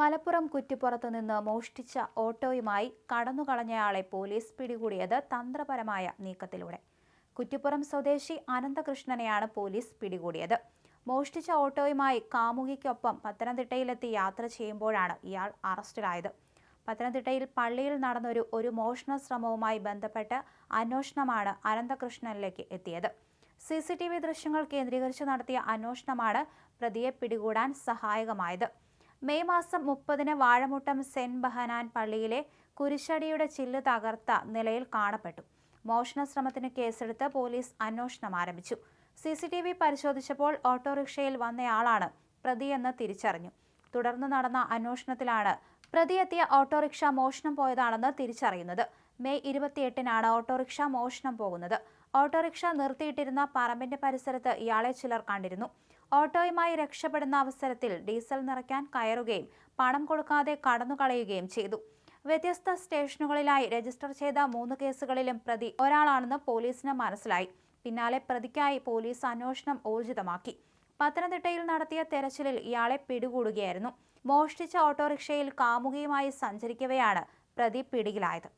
മലപ്പുറം കുറ്റിപ്പുറത്തു നിന്ന് മോഷ്ടിച്ച ഓട്ടോയുമായി കടന്നുകളഞ്ഞയാളെ പോലീസ് പിടികൂടിയത് തന്ത്രപരമായ നീക്കത്തിലൂടെ. കുറ്റിപ്പുറം സ്വദേശി അനന്തകൃഷ്ണനെയാണ് പോലീസ് പിടികൂടിയത്. മോഷ്ടിച്ച ഓട്ടോയുമായി കാമുകിക്കൊപ്പം പത്തനംതിട്ടയിലെത്തി യാത്ര ചെയ്യുമ്പോഴാണ് ഇയാൾ അറസ്റ്റിലായത്. പത്തനംതിട്ടയിൽ പള്ളിയിൽ നടന്നൊരു ഒരു മോഷണ ശ്രമവുമായി ബന്ധപ്പെട്ട് അന്വേഷണമാണ് അനന്തകൃഷ്ണനിലേക്ക് എത്തിയത്. സി സി ടി വി ദൃശ്യങ്ങൾ കേന്ദ്രീകരിച്ച് നടത്തിയ അന്വേഷണമാണ് പ്രതിയെ പിടികൂടാൻ സഹായകമായത്. മെയ് മാസം മുപ്പതിന് വാഴമുട്ടം സെന്റ് ബഹനാൻ പള്ളിയിലെ കുരിശടിയുടെ ചില്ല് തകർത്ത നിലയിൽ കാണപ്പെട്ടു. മോഷണ ശ്രമത്തിന് കേസെടുത്ത് പോലീസ് അന്വേഷണം ആരംഭിച്ചു. സി സി ടി വി പരിശോധിച്ചപ്പോൾ ഓട്ടോറിക്ഷയിൽ വന്നയാളാണ് പ്രതിയെന്ന് തിരിച്ചറിഞ്ഞു. തുടർന്ന് നടന്ന അന്വേഷണത്തിലാണ് പ്രതിയെത്തിയ ഓട്ടോറിക്ഷ മോഷണം പോയതാണെന്ന് തിരിച്ചറിയുന്നത്. മെയ് ഇരുപത്തിയെട്ടിനാണ് ഓട്ടോറിക്ഷ മോഷണം പോകുന്നത്. ഓട്ടോറിക്ഷ നിർത്തിയിട്ടിരുന്ന പറമ്പിന്റെ പരിസരത്ത് ഇയാളെ ചിലർ കണ്ടിരുന്നു. ഓട്ടോയുമായി രക്ഷപ്പെടുന്ന അവസരത്തിൽ ഡീസൽ നിറയ്ക്കാൻ കയറുകയും പണം കൊടുക്കാതെ കടന്നുകളയുകയും ചെയ്തു. വ്യത്യസ്ത സ്റ്റേഷനുകളിലായി രജിസ്റ്റർ ചെയ്ത മൂന്ന് കേസുകളിലും പ്രതി ഒരാളാണെന്ന് പോലീസിന് മനസ്സിലായി. പിന്നാലെ പ്രതിക്കായി പോലീസ് അന്വേഷണം ഊർജിതമാക്കി. പത്തനംതിട്ടയിൽ നടത്തിയ തെരച്ചിലിൽ ഇയാളെ പിടികൂടുകയായിരുന്നു. മോഷ്ടിച്ച ഓട്ടോറിക്ഷയിൽ കാമുകിയുമായി സഞ്ചരിക്കവെയാണ് പ്രതി പിടിയിലായത്.